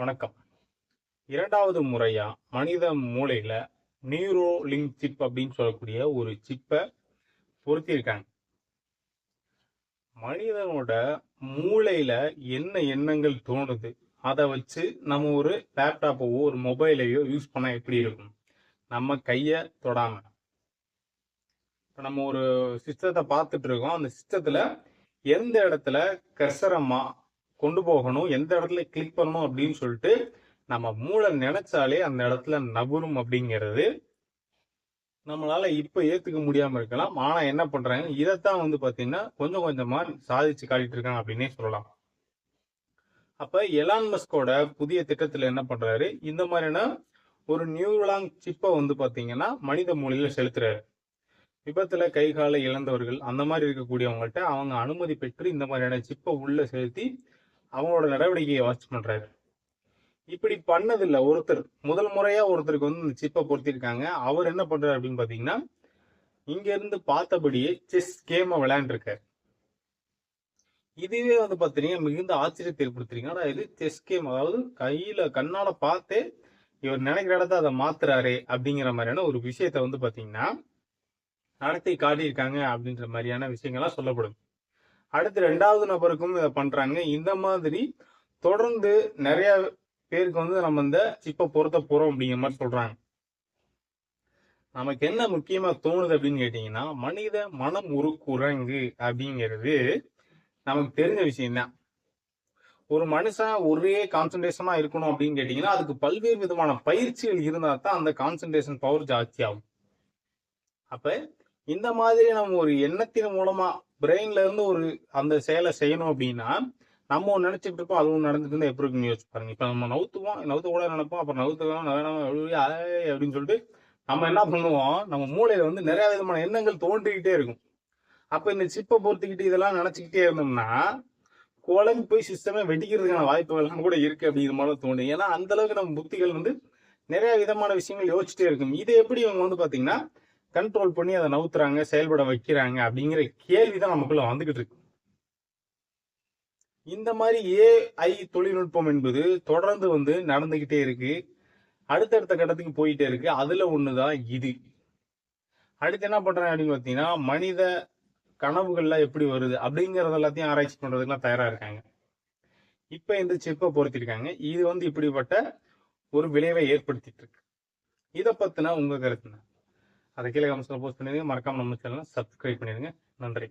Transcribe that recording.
வணக்கம். இரண்டாவது முறையா மனித மூளையில நியூரோ லிங்க் சிப் அப்படின்னு சொல்லக்கூடிய ஒரு சிப்பை பொருத்தியிருக்காங்க. மனிதனோட மூளையில என்ன எண்ணங்கள் தோணுது? அதை வச்சு நம்ம ஒரு லேப்டாப்பவோ ஒரு மொபைலையோ யூஸ் பண்ண எப்படி இருக்கும்? நம்ம கையை தொடாம. இப்போ நம்ம ஒரு சிஸ்டத்தை பார்த்துட்டு இருக்கோம். அந்த சிஸ்டத்துல எந்த இடத்துல கசரமா கொண்டு போகணும் எந்த இடத்துல கிளிக் பண்ணணும் அப்படின்னு சொல்லிட்டு நம்ம மூளை நினைச்சாலே அந்த இடத்துல நபரும் அப்படிங்கிறது நம்மளால இப்ப ஏத்துக்க முடியாம இருக்கலாம். ஆனா என்ன பண்றாங்க? இதைத்தான் வந்து பாத்தீங்கன்னா கொஞ்சம் கொஞ்சமா சாதிச்சு காட்டிட்டு இருக்காங்க அப்படின்னே சொல்லலாம். அப்ப எலான் மஸ்கோட புதிய திட்டத்துல என்ன பண்றாரு? இந்த மாதிரியான ஒரு நியூலாங் சிப்பை வந்து பாத்தீங்கன்னா மனித மூலையில செலுத்துறாரு. விபத்துல கை காலை இழந்தவர்கள் அந்த மாதிரி இருக்கக்கூடியவங்கள்ட்ட அவங்க அனுமதி பெற்று இந்த மாதிரியான சிப்பை உள்ள செலுத்தி அவங்களோட நடவடிக்கையை வாட்ச் பண்றாரு. இப்படி பண்ணதில்ல. ஒருத்தர் முதல் முறையா ஒருத்தருக்கு வந்து இந்த சிப்பை பொருத்திருக்காங்க. அவர் என்ன பண்றாரு அப்படின்னு பாத்தீங்கன்னா இங்க இருந்து பார்த்தபடியே செஸ் கேமை விளையாண்டுருக்காரு. இதுவே வந்து பாத்தீங்கன்னா மிகுந்த ஆச்சரியத்தை ஏற்படுத்துறீங்க. ஆனா இது? செஸ் கேம் அதாவது கையில கண்ணால பார்த்தே இவர் நினைக்கிற இடத்த அதை மாத்துறாரு அப்படிங்கிற மாதிரியான ஒரு விஷயத்த வந்து பாத்தீங்கன்னா நடத்தி காட்டியிருக்காங்க அப்படின்ற மாதிரியான விஷயங்கள்லாம் சொல்லப்படும். அடுத்து ரெண்டாவது நபருக்கும் இதை பண்றாங்க. இந்த மாதிரி தொடர்ந்து நிறைய பேருக்கு வந்து நம்ம இந்த சிப்பை பொருத்த போறோம் அப்படிங்கிற மாதிரி சொல்றாங்க. நமக்கு என்ன முக்கியமா தோணுது அப்படின்னு கேட்டீங்கன்னா மனித மனம் ஒரு குரங்கு அப்படிங்கிறது நமக்கு தெரிஞ்ச விஷயம்தான். ஒரு மனுஷன் ஒரே கான்சன்ட்ரேஷனா இருக்கணும் அப்படின்னு கேட்டீங்கன்னா அதுக்கு பல்வேறு விதமான பயிற்சிகள் இருந்தா தான் அந்த கான்சன்ட்ரேஷன் பவர் ஜாஸ்தி ஆகும். அப்ப இந்த மாதிரி நம்ம ஒரு எண்ணத்தின் மூலமா பிரெயின்ல இருந்து ஒரு அந்த செயலை செய்யணும் அப்படின்னா நம்ம ஒன்று நினைச்சிட்டு இருக்கோம் அதுவும் நடந்துட்டு இருந்தால் எப்படி இருக்குன்னு யோசிச்சு பாருங்க. இப்போ நம்ம நவுத்துவோம் நவுத்த கூட நினைப்போம் அப்புறம் நவுத்துக்கலாம் வேணாம் அப்படின்னு சொல்லிட்டு நம்ம என்ன பண்ணுவோம் நம்ம மூளையில வந்து நிறைய விதமான எண்ணங்கள் தோன்றிக்கிட்டே இருக்கும். அப்போ இந்த சிப்பை பொறுத்துக்கிட்டு இதெல்லாம் நினச்சிக்கிட்டே இருந்தோம்னா குழம்பு போய் சிஸ்டமே வெடிக்கிறதுக்கான வாய்ப்புகள்லாம் கூட இருக்கு அப்படிங்கிற மாதிரி தோணும் ஏன்னா அந்த அளவுக்கு நம்ம புத்திகள் வந்து நிறைய விதமான விஷயங்கள் யோசிச்சுட்டே இருக்கும். இதை எப்படி இவங்க வந்து பாத்தீங்கன்னா கண்ட்ரோல் பண்ணி அதை நவுத்துறாங்க செயல்பட வைக்கிறாங்க அப்படிங்கிற கேள்விதான் நமக்குள்ள வந்துகிட்டு இருக்கு. இந்த மாதிரி ஏஐ தொழில்நுட்பம் என்பது தொடர்ந்து வந்து நடந்துகிட்டே இருக்கு. அடுத்தடுத்த கட்டத்துக்கு போயிட்டே இருக்கு. அதுல ஒண்ணுதான் இது. அடுத்து என்ன பண்றாங்க அப்படின்னு பார்த்தீங்கன்னா மனித கனவுகள்லாம் எப்படி வருது அப்படிங்கறது எல்லாத்தையும் ஆராய்ச்சி பண்றதுக்குலாம் தயாரா இருக்காங்க. இப்ப இந்த சிப்பை பொருத்திருக்காங்க. இது வந்து இப்படிப்பட்ட ஒரு விளைவை ஏற்படுத்திட்டு இருக்கு. இதை பத்தின உங்க கருத்துனா அதை கீழே கமெண்ட்ஸில் போஸ்ட் பண்ணிடுங்க. மறக்காமல் நம்ம சேனலை சப்ஸ்கிரைப் பண்ணிடுங்க. நன்றி.